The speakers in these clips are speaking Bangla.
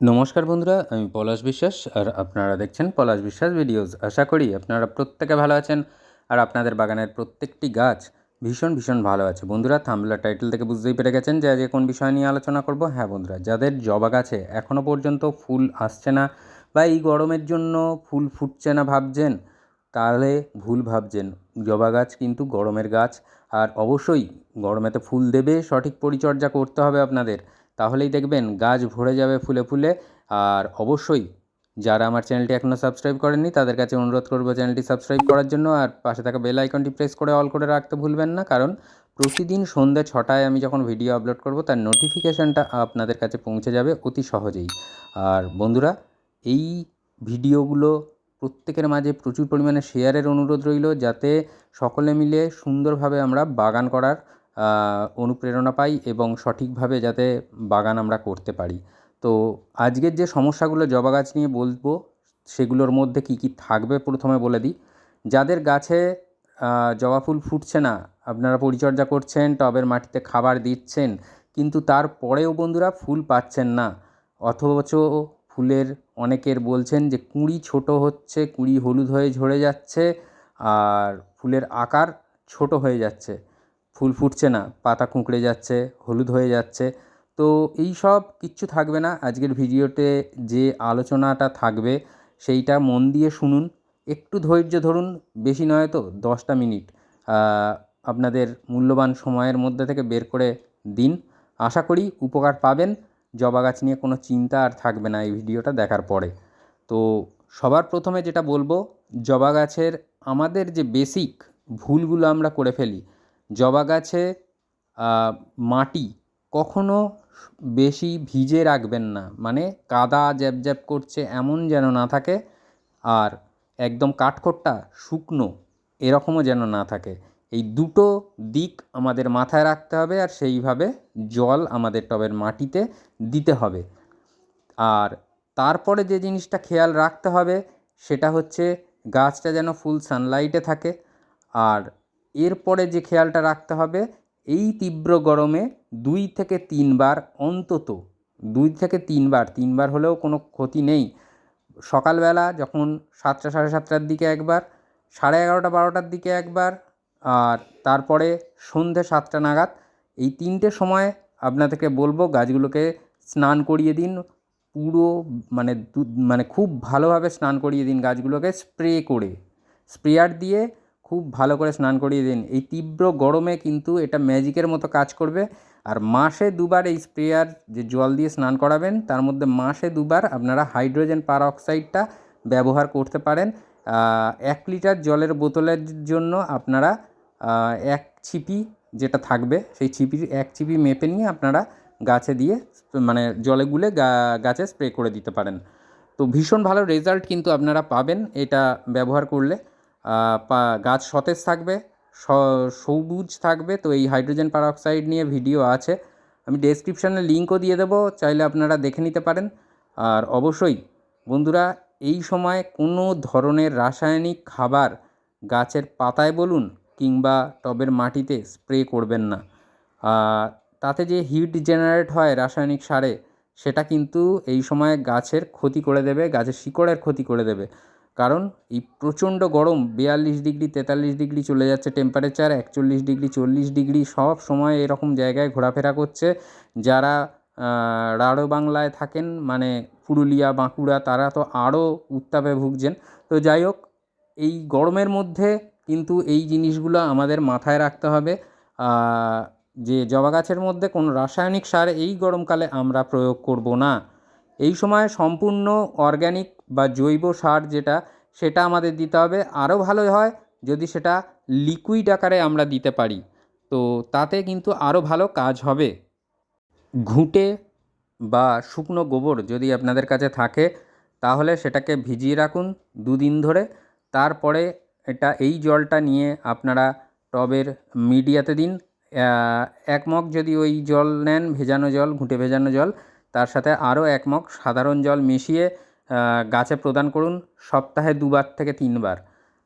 নমস্কার বন্ধুরা, আমি পলাশ বিশ্বাস, আর আপনারা দেখছেন পলাশ বিশ্বাস ভিডিওস। আশা করি আপনারা প্রত্যেকে ভালো আছেন, আর আপনাদের বাগানের প্রত্যেকটি গাছ ভীষণ ভীষণ ভালো আছে। বন্ধুরা থামলা টাইটেল থেকে বুঝতেই পেরে গেছেন যে আজকে কোন বিষয় নিয়ে আলোচনা করব। হ্যাঁ বন্ধুরা, যাদের জবা গাছে এখনও পর্যন্ত ফুল আসছে না বা এই গরমের জন্য ফুল ফুটছে না ভাবছেন, তাহলে ভুল ভাবছেন। জবা গাছ কিন্তু গরমের গাছ, আর অবশ্যই গরমেতে ফুল দেবে, সঠিক পরিচর্যা করতে হবে আপনাদের। তাহলেই দেখবেন গাছ ভরে যাবে ফুলে ফুলে। আর অবশ্যই যারা আমার চ্যানেলটি এখনও সাবস্ক্রাইব করেননি, তাদের কাছে অনুরোধ করব চ্যানেলটি সাবস্ক্রাইব করার জন্য। আর পাশে থাকা বেল আইকনটি প্রেস করে অল করে রাখতে ভুলবেন না। কারণ প্রতিদিন সন্ধ্যে ছটায় আমি যখন ভিডিও আপলোড করব, তার নোটিফিকেশানটা আপনাদের কাছে পৌঁছে যাবে অতি সহজেই। আর বন্ধুরা, এই ভিডিওগুলো প্রত্যেকের মাঝে প্রচুর পরিমাণে শেয়ারের অনুরোধ রইল, যাতে সকলে মিলে সুন্দরভাবে আমরা বাগান করার অনুপ্রেরণা পাই এবং সঠিকভাবে যাতে বাগান আমরা করতে পারি। তো আজকের যে সমস্যাগুলো জবা গাছ নিয়ে বলব, সেগুলোর মধ্যে কী কী থাকবে প্রথমে বলে দিই। যাদের গাছে জবা ফুল ফুটছে না, আপনারা পরিচর্যা করছেন, টবের মাটিতে খাবার দিচ্ছেন, কিন্তু তারপরেও বন্ধুরা ফুল পাচ্ছেন না, অথচ ফুলের অনেকের বলছেন যে কুঁড়ি ছোট হচ্ছে, কুঁড়ি হলুদ হয়ে ঝরে যাচ্ছে, আর ফুলের আকার ছোট হয়ে যাচ্ছে। ফুল ফুটছে না, পাতা কুঁকড়ে যাচ্ছে, হলুদ হয়ে যাচ্ছে। তো এই সব কিচ্ছু থাকবে না। আজকের ভিডিওতে যে আলোচনাটা থাকবে সেইটা মন দিয়ে শুনুন। একটু ধৈর্য ধরুন, বেশি নয় তো দশটা মিনিট। আপনাদের মূল্যবান সময়ের মধ্যে থেকে বের করে দিন। আশা করি উপকার পাবেন। জবা গাছ নিয়ে কোনো চিন্তা আর থাকবে না এই ভিডিওটা দেখার পরে। তো সবার প্রথমে যেটা বলব, জবা গাছের আমাদের যে বেসিক ভুলগুলো আমরা করে ফেলি জবা গাছে মাটি কখনো বেশি ভিজে রাখবেন না। মানে কাদা জ্যাব জ্যাব করছে এমন যেন না থাকে আর একদম কাঠখোট্টা, শুকনো এরকমও যেন না থাকে। এই দুটো দিক আমাদের মাথায় রাখতে হবে আর সেইভাবে জল আমাদের টবের মাটিতে দিতে হবে। আর তারপরে যে জিনিসটা খেয়াল রাখতে হবে সেটা হচ্ছে গাছটা যেন ফুল সানলাইটে থাকে। আর এরপরে যে খেয়ালটা রাখতে হবে, এই তীব্র গরমে দুই থেকে তিনবার অন্তত, দুই থেকে তিনবার তিনবার হলেও কোনো ক্ষতি নেই। সকালবেলা যখন সাতটা, সাড়ে সাতটার দিকে একবার, সাড়ে এগারোটা, বারোটার দিকে একবার, আর তারপরে সন্ধে সাতটা নাগাদ, এই তিনটে সময় আপনাদেরকে বলব গাছগুলোকে স্নান করিয়ে দিন। পুরো মানে মানে খুব ভালোভাবে স্নান করিয়ে দিন গাছগুলোকে স্প্রে করে। স্প্রেয়ার দিয়ে খুব ভালো করে স্নান করিয়ে দিন। এই তীব্র গরমে কিন্তু এটা ম্যাজিকের মতো কাজ করবে। আর মাসে দুবার এই স্প্রেয়ার যে জল দিয়ে স্নান করাবেন, তার মধ্যে মাসে দুবার আপনারা হাইড্রোজেন পারঅক্সাইডটা ব্যবহার করতে পারেন। এক লিটার জলের বোতলের জন্য আপনারা এক ছিপি যেটা থাকবে, সেই ছিপির এক ছিপি মেপে নিয়ে আপনারা গাছে দিয়ে মানে জলে গুলে গাছে স্প্রে করে দিতে পারেন। তো ভীষণ ভালো রেজাল্ট কিন্তু আপনারা পাবেন এটা ব্যবহার করলে। গাছ সতেজ থাকবে সবুজ থাকবে, তো এই হাইড্রোজেন পারঅক্সাইড নিয়ে ভিডিও আছে। আমি ডেসক্রিপশানে লিঙ্কও দিয়ে দেবো, চাইলে আপনারা দেখে নিতে পারেন। আর অবশ্যই, বন্ধুরা, এই সময় কোনো ধরনের রাসায়নিক খাবার গাছের পাতায় বলুন কিংবা টবের মাটিতে স্প্রে করবেন না। তাতে যে হিট জেনারেট হয় রাসায়নিক সারে, সেটা কিন্তু এই সময় গাছের ক্ষতি করে দেবে, গাছের শিকড়ের ক্ষতি করে দেবে। কারণ এই প্রচণ্ড গরম, বিয়াল্লিশ ডিগ্রি, তেতাল্লিশ ডিগ্রি চলে যাচ্ছে টেম্পারেচার একচল্লিশ ডিগ্রি, চল্লিশ ডিগ্রি, সব সময় এরকম জায়গায় ঘোরাফেরা করছে। যারা রাঢ় বাংলায় থাকেন মানে পুরুলিয়া, বাঁকুড়া, তারা তো আরও উত্তাপে ভুগছেন। তো যাই হোক, এই গরমের মধ্যে কিন্তু এই জিনিসগুলো আমাদের মাথায় রাখতে হবে। যে জবা গাছের মধ্যে কোনো রাসায়নিক সার এই গরমকালে আমরা প্রয়োগ করব না। এই সময় সম্পূর্ণ অর্গ্যানিক বা জৈব সার যেটা, সেটা আমাদের দিতে হবে। আরও ভালো হয় যদি সেটা লিকুইড আকারে আমরা দিতে পারি। তো তাতে কিন্তু আরও ভালো কাজ হবে। ঘুঁটে বা শুকনো গোবর যদি আপনাদের কাছে থাকে, তাহলে সেটাকে ভিজিয়ে রাখুন দুদিন ধরে। তারপরে এটা, এই জলটা নিয়ে আপনারা টবের মিডিয়াতে দিন। এক মগ যদি ওই জল নেন, ভেজানো জল, ঘুঁটে ভেজানো জল, তার সাথে আরও এক মগ সাধারণ জল মিশিয়ে গাছে প্রদান করুন সপ্তাহে দুবার থেকে তিনবার।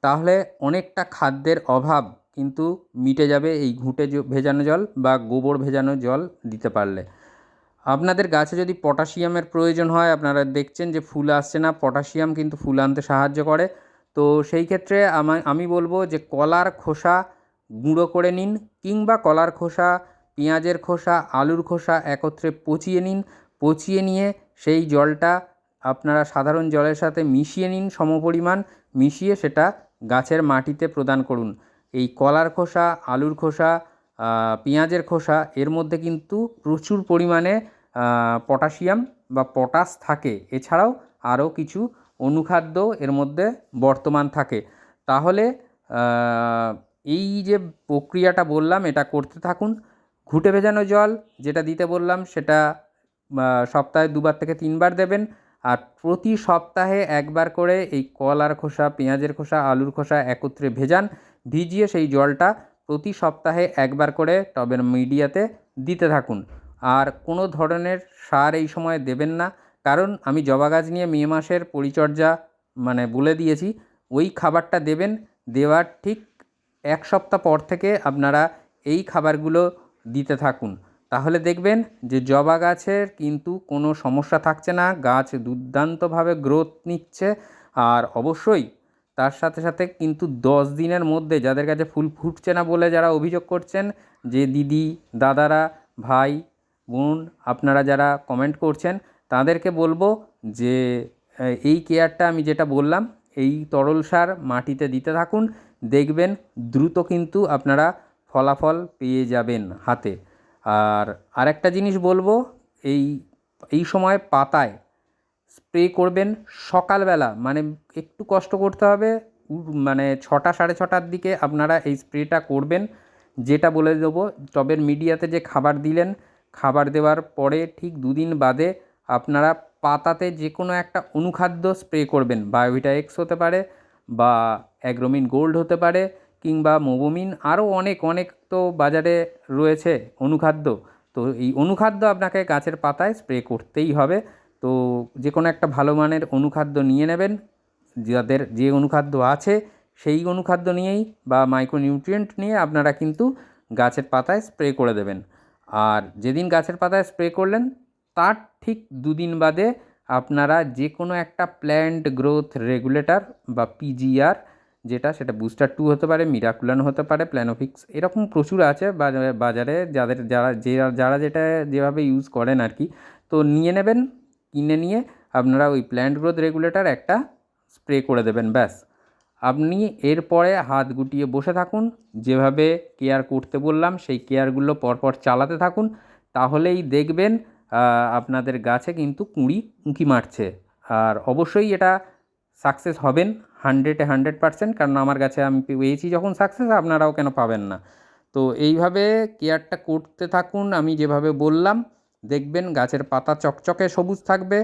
তাহলে অনেকটা খাদ্যের অভাব কিন্তু মিটে যাবে এই ঘুঁটে ভেজানো জল বা গোবর ভেজানো জল দিতে পারলে। আপনাদের গাছে যদি পটাশিয়ামের প্রয়োজন হয়, আপনারা দেখছেন যে ফুল আসছে না, পটাশিয়াম কিন্তু ফুল আনতে সাহায্য করে। তো সেই ক্ষেত্রে আমা- বলব যে কলার খোসা গুঁড়ো করে নিন কিংবা কলার খোসা, পেঁয়াজের খোসা, আলুর খোসা একত্রে পচিয়ে নিন। পচিয়ে নিয়ে সেই জলটা আপনারা সাধারণ জলের সাথে মিশিয়ে নিন সমপরিমাণ, মিশিয়ে সেটা গাছের মাটিতে প্রদান করুন। এই কলার খোসা, আলুর খোসা পেঁয়াজের খোসা, এর মধ্যে কিন্তু প্রচুর পরিমাণে পটাশিয়াম বা পটাশ থাকে। এছাড়াও আরও কিছু অনুখাদ্য এর মধ্যে বর্তমান থাকে। তাহলে এই যে প্রক্রিয়াটা বললাম, এটা করতে থাকুন। ঘুঁটে ভেজানো জল, যেটা দিতে বললাম, সেটা সপ্তাহে দুবার থেকে তিনবার দেবেন। আর প্রতি সপ্তাহে একবার করে এই কলার খোসা, পেঁয়াজের খোসা, আলুর খোসা একত্রে ভেজান, ভিজিয়ে সেই জলটা প্রতি সপ্তাহে একবার করে টবের মিডিয়াতে দিতে থাকুন। আর কোনো ধরনের সার এই সময় দেবেন না, কারণ আমি জবা গাছ নিয়ে মে মাসের পরিচর্যা মানে বলে দিয়েছি, ওই খাবারটা দেবেন, দেওয়ার ঠিক এক সপ্তাহ পর থেকে আপনারা এই খাবারগুলো দিতে থাকুন। তাহলে দেখবেন যে জবা গাছের কিন্তু কোনো সমস্যা থাকছে না, গাছ দুর্দান্তভাবে গ্রোথ নিচ্ছে আর অবশ্যই তার সাথে সাথে কিন্তু দশ দিনের মধ্যে যাদের কাছে ফুল ফুটছে না বলে যারা অভিযোগ করছেন, যে দিদি, দাদারা, ভাই, বোন, আপনারা যারা কমেন্ট করছেন, তাদেরকে বলব যে এই কেয়ারটা আমি যেটা বললাম, এই তরল সার মাটিতে দিতে থাকুন, দেখবেন দ্রুত কিন্তু আপনারা ফলাফল পেয়ে যাবেন হাতে। আর আরেকটা জিনিস বলব, এই এই সময় পাতায় স্প্রে করবেন সকালবেলা মানে একটু কষ্ট করতে হবে মানে ছটা সাড়ে ছটার দিকে আপনারা এই স্প্রেটা করবেন, যেটা বলে দেবো, টবের মিডিয়াতে যে খাবার দিলেন, খাবার দেওয়ার পরে ঠিক দুদিন বাদে আপনারা পাতাতে যে কোনো একটা অনুখাদ্য স্প্রে করবেন বায়োভিটা এক্স হতে পারে বা অ্যাগ্রোমিন গোল্ড হতে পারে কিংবা মোবোমিন আরও অনেক অনেক তো বাজারে রয়েছে অনুখাদ্য। তো এই অনুখাদ্য আপনাকে গাছের পাতায় স্প্রে করতেই হবে। তো যে কোনো একটা ভালো মানের অনুখাদ্য নিয়ে নেবেন। যাদের যে অনুখাদ্য আছে সেই অনুখাদ্য নিয়েই বা মাইক্রোনিউট্রিয়েন্ট নিয়ে আপনারা কিন্তু গাছের পাতায় স্প্রে করে দেবেন। আর যেদিন গাছের পাতায় স্প্রে করলেন, তার ঠিক দুদিন বাদে আপনারা যে কোনো একটা প্ল্যান্ট গ্রোথ রেগুলেটর বা পিজিআর যেটা, সেটা বুস্টার টু হতে পারে মিরাকুলান হতে পারে প্ল্যানোফিক্স এরকম প্রচুর আছে বাজারে যাদের, যারা, যে, যারা যেটা, যেভাবে ইউজ করেন আর কি। তো নিয়ে নেবেন, কিনে নিয়ে আপনারা ওই প্ল্যান্ট গ্রোথ রেগুলেটর একটা স্প্রে করে দেবেন, ব্যাস। আপনি এরপরে হাত গুটিয়ে বসে থাকুন, যেভাবে কেয়ার করতে বললাম, সেই কেয়ারগুলো পরপর চালাতে থাকুন, তাহলেই দেখবেন আপনাদের গাছে কিন্তু কুঁড়ি উঁকি মারছে। আর অবশ্যই এটা সাকসেস হবেন। হান্ড্রেডে হান্ড্রেড পার্সেন্ট, কারণ আমার কাছে আমি পেয়েছি যখন সাকসেস আপনারাও কেন পাবেন না। তো এইভাবে কেয়ারটা করতে থাকুন, আমি যেভাবে বললাম, দেখবেন গাছের পাতা চকচকে সবুজ থাকবে,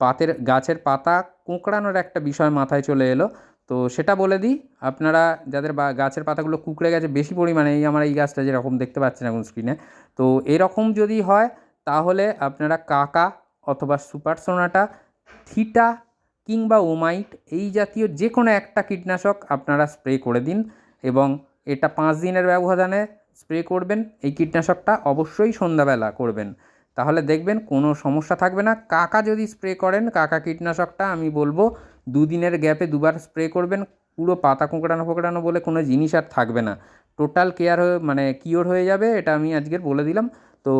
পাতের, গাছের পাতা কোঁকড়ানোর একটা বিষয় মাথায় চলে এলো। তো সেটা বলে দিই, আপনারা যাদের বা, গাছের পাতাগুলো কুঁকড়ে গেছে বেশি পরিমাণে, এই আমার এই গাছটা যেরকম দেখতে পাচ্ছেন এখন স্ক্রিনে তো এরকম যদি হয়, তাহলে আপনারা কাকা অথবা সুপার সোনাটা থিটা কিংবা ওমাইট, এই জাতীয় যে কোনো একটা কীটনাশক আপনারা স্প্রে করে দিন এবং এটা পাঁচ দিনের ব্যবধানে স্প্রে করবেন, এই কীটনাশকটা অবশ্যই সন্ধ্যাবেলা করবেন। তাহলে দেখবেন কোনো সমস্যা থাকবে না। কাকা যদি স্প্রে করেন, কাকা কীটনাশকটা আমি বলব দুদিনের গ্যাপে দুবার স্প্রে করবেন, পুরো পাতা কোঁকড়ানো ফোকড়ানো বলে কোনো জিনিস আর থাকবে না। টোটাল কেয়ার হয়ে মানে কিওর হয়ে যাবে, এটা আমি আজকের বলে দিলাম। তো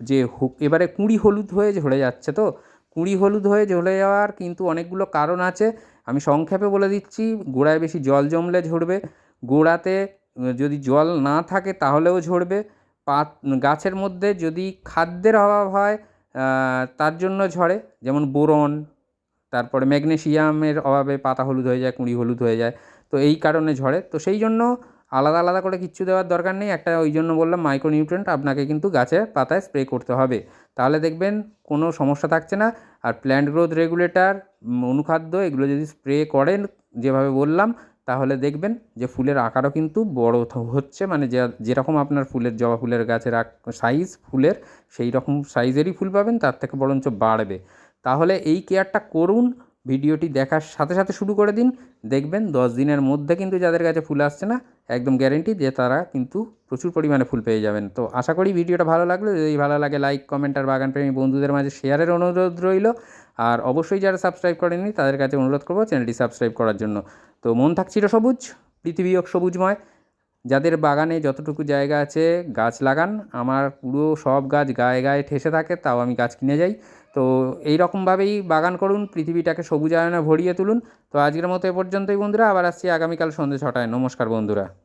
যে এবারে কুঁড়ি হলুদ হয়ে ঝরে যাচ্ছে তো কুঁড়ি হলুদ হয়ে ঝরে যাওয়ার কিন্তু অনেকগুলো কারণ আছে। আমি সংক্ষেপে বলে দিচ্ছি, গোড়ায় বেশি জল জমলে ঝরবে, গোড়াতে যদি জল না থাকে তাহলেও ঝরবে, পাত, গাছের মধ্যে যদি খাদ্যের অভাব হয় তার জন্য ঝরে, যেমন বোরন, তারপরে ম্যাগনেসিয়ামের অভাবে পাতা হলুদ হয়ে যায়, কুঁড়ি হলুদ হয়ে যায়, তো এই কারণে ঝরে। তো সেই জন্য আলাদা আলাদা করে কিচ্ছু দেওয়ার দরকার নেই। একটা ওই জন্য বললাম মাইক্রোনিউট্রেন্ট আপনাকে কিন্তু গাছে পাতায় স্প্রে করতে হবে। তাহলে দেখবেন কোনো সমস্যা থাকছে না। আর প্ল্যান্ট গ্রোথ রেগুলেটর অনুখাদ্য এগুলো যদি স্প্রে করেন, যেভাবে বললাম, তাহলে দেখবেন যে ফুলের আকারও কিন্তু বড় হচ্ছে। মানে যে, যেরকম আপনার ফুলের জবা ফুলের গাছের সাইজ ফুলের সেই রকম সাইজেরই ফুল পাবেন, তার থেকে বরঞ্চ বাড়বে। তাহলে এই কেয়ারটা করুন। ভিডিওটি দেখার সাথে সাথে শুরু করে দিন। দেখবেন দশ দিনের মধ্যে কিন্তু যাদের কাছে ফুল আসছে না, একদম গ্যারেন্টি যে তারা কিন্তু প্রচুর পরিমাণে ফুল পেয়ে যাবেন। তো আশা করি ভিডিওটা ভালো লাগল। যদি ভালো লাগে লাইক কমেন্ট আর বাগানপ্রেমী বন্ধুদের মাঝে শেয়ারের অনুরোধ রইল। আর অবশ্যই যারা সাবস্ক্রাইব করেননি, তাদের কাছে অনুরোধ করব চ্যানেলটি সাবস্ক্রাইব করার জন্য। তো মন থাকছিল সবুজ, পৃথিবী হোক সবুজময়। যাদের বাগানে যতটুকু জায়গা আছে, গাছ লাগান। আমার পুরো সব গাছ গায়ে গায়ে ঠেসে থাকে, তাও আমি গাছ কিনে যাই। তো এই রকমভাবেই বাগান করুন, পৃথিবীটাকে সবুজায়নে ভরিয়ে তুলুন। তো আজকের মতো এ পর্যন্তই বন্ধুরা, আবার আসছি আগামীকাল সন্ধ্যে ছটায়। নমস্কার বন্ধুরা।